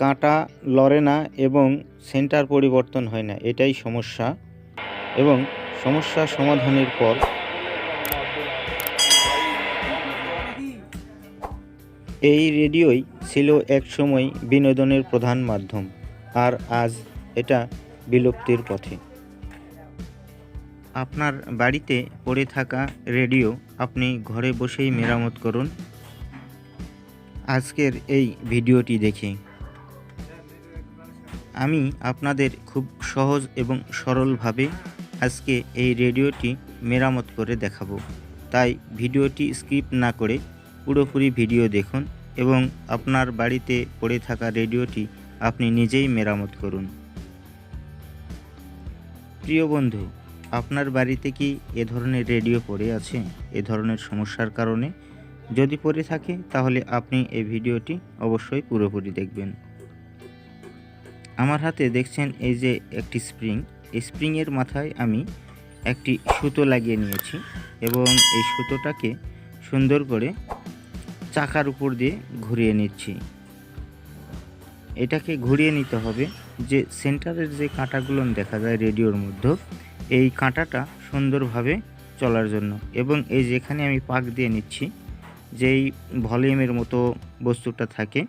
কাঁটা লড়ে না এবং সেন্টার পরিবর্তন হয় না, এটাই সমস্যা। এবং সমস্যা সমাধানের পর এই রেডিওই ছিল একসময় বিনোদনের প্রধান মাধ্যম, আর আজ এটা বিলুপ্তির পথে। আপনার বাড়িতে পড়ে থাকা রেডিও আপনি ঘরে বসেই মেরামত করুন। আজকের এই ভিডিওটি দেখে। আমি আপনাদের খুব সহজ এবং সরলভাবে আজকে এই রেডিওটি মেরামত করে দেখাবো। তাই ভিডিওটি স্কিপ না করে পুরোপুরি ভিডিও দেখুন এবং আপনার বাড়িতে পড়ে থাকা রেডিওটি আপনি নিজেই মেরামত করুন। প্রিয় বন্ধু, আপনার বাড়িতে কি এ ধরনের রেডিও পড়ে আছে? এ ধরনের সমস্যার কারণে? যদি পড়ে থাকে, তাহলে আপনি এই ভিডিওটি অবশ্যই পুরোপুরি দেখবেন। আমার হাতে দেখছেন এই যে একটি স্প্রিং। এই স্প্রিংয়ের মাথায় আমি একটি সুতো লাগিয়ে নিয়েছি এবং এই সুতোটাকে সুন্দর করে চাকার উপর দিয়ে ঘুরিয়ে নিচ্ছি। এটাকে ঘুরিয়ে নিতে হবে যে সেন্টারের যে কাঁটাগুলো দেখা যায় রেডিওর মধ্যে, এই কাঁটাটা সুন্দরভাবে চলার জন্য এবং এই যেখানে আমি পাক দিয়ে নিচ্ছি, যেই ভলিউমের মতো বস্তুটা থাকে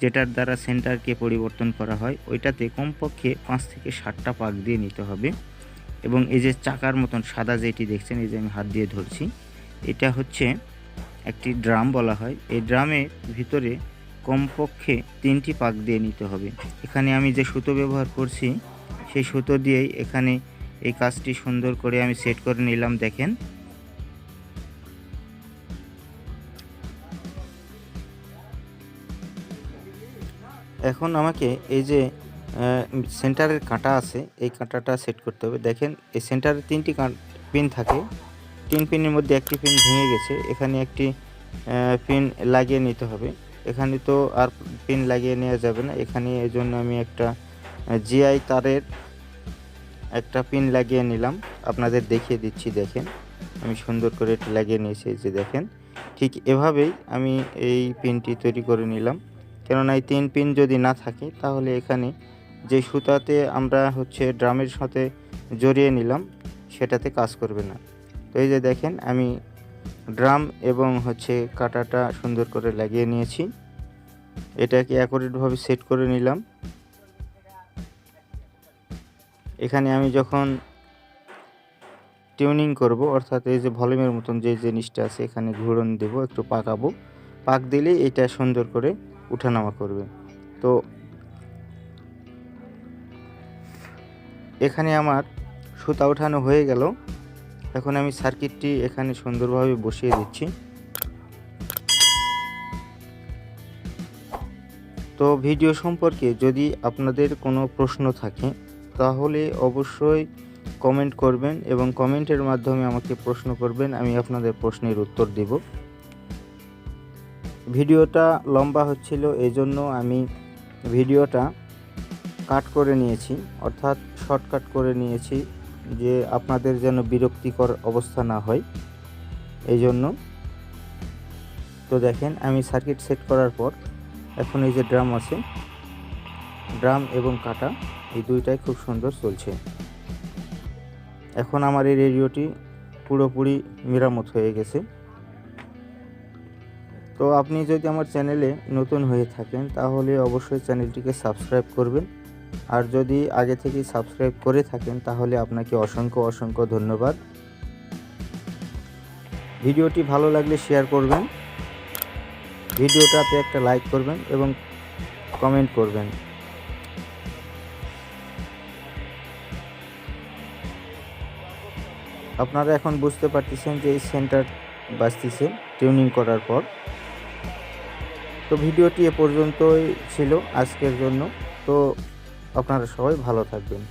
যেটার দ্বারা সেন্টারকে পরিবর্তন করা হয়, ওইটাতে কমপক্ষে পাঁচ থেকে ষাটটা পাক দিয়ে নিতে হবে। এবং এই যে চাকার মতন সাদা যেটি দেখছেন, এই যে আমি হাত দিয়ে ধরছি, এটা হচ্ছে একটি ড্রাম বলা হয়। এই ড্রামের ভিতরে কমপক্ষে তিনটি পাক দিয়ে নিতে হবে। এখানে আমি যে সুতো ব্যবহার করছি, সেই সুতো দিয়েই এখানে এই কাজটি সুন্দর করে আমি সেট করে নিলাম, দেখেন। এখন আমাকে এই যে সেন্টারের কাঁটা আছে, এই কাঁটাটা সেট করতে হবে। দেখেন, এই সেন্টারে তিনটি পিন থাকে। তিন পিনের মধ্যে একটি পিন ভেঙে গেছে। এখানে একটি পিন লাগিয়ে নিতে হবে। এখানে তো আর পিন লাগিয়ে নেওয়া যাবে না। এখানে এই জন্য আমি একটা জিআই তারের একটা পিন লাগিয়ে নিলাম। আপনাদের দেখিয়ে দিচ্ছি, দেখেন। আমি সুন্দর করে এটা লাগিয়ে নিয়েছি যে দেখেন। ঠিক এভাবেই আমি এই পিনটি তৈরি করে নিলাম। কেননা এই তিন পিন যদি না থাকে, তাহলে এখানে যে সুতাতে আমরা হচ্ছে ড্রামের সাথে জড়িয়ে নিলাম, সেটাতে কাজ করবে না। তো এই যে দেখেন, আমি ড্রাম এবং হচ্ছে কাটাটা সুন্দর করে লাগিয়ে নিয়েছি। এটাকে অ্যাকোরেটভাবে সেট করে নিলাম। এখানে আমি যখন টিউনিং করব, অর্থাৎ এই যে ভলিউমের মতন যে জিনিসটা আছে, এখানে ঘুরন দেব, একটু পাকাবো। পাক দিলেই এটা সুন্দর করে উঠানামা করবে। তো এখানে আমার সুতা ওঠানো হয়ে গেল। এখন আমি সার্কিটটি এখানে সুন্দরভাবে বসিয়ে দিচ্ছি। তো ভিডিও সম্পর্কে যদি আপনাদের কোনো প্রশ্ন থাকে, তাহলে অবশ্যই কমেন্ট করবেন এবং কমেন্টের মাধ্যমে আমাকে প্রশ্ন করবেন, আমি আপনাদের প্রশ্নের উত্তর দেব। ভিডিওটা লম্বা হচ্ছিল এই জন্য আমি ভিডিওটা কাট করে নিয়েছি, অর্থাৎ শর্টকাট করে নিয়েছি, যে আপনাদের যেন বিরক্তিকর অবস্থা না হয়। এই জন্য তো দেখেন, আমি সার্কিট সেট করার পর এখন এই যে ড্রাম আছে, ড্রাম এবং কাটা, এই দুইটাই খুব সুন্দর চলছে। এখন আমার এই রেডিওটি পুরোপুরি মেরামত হয়ে গেছে। তো আপনি যদি আমার চ্যানেলে নতুন হয়ে থাকেন, তাহলে অবশ্যই চ্যানেলটিকে সাবস্ক্রাইব করবেন। আর যদি আগে থেকেই সাবস্ক্রাইব করে থাকেন, তাহলে আপনাকে অসংখ্য অসংখ্য ধন্যবাদ। ভিডিওটি ভালো লাগলে শেয়ার করবেন। ভিডিওটাতে একটা লাইক করবেন এবং কমেন্ট করবেন। আপনারা এখন বুঝতে পারতেছেন যে এই সেন্টার বাজতেছে টিউনিং করার পর। তো ভিডিওটি এ পর্যন্তই ছিল আজকের জন্য। তো আপনারা সবাই ভালো থাকবেন।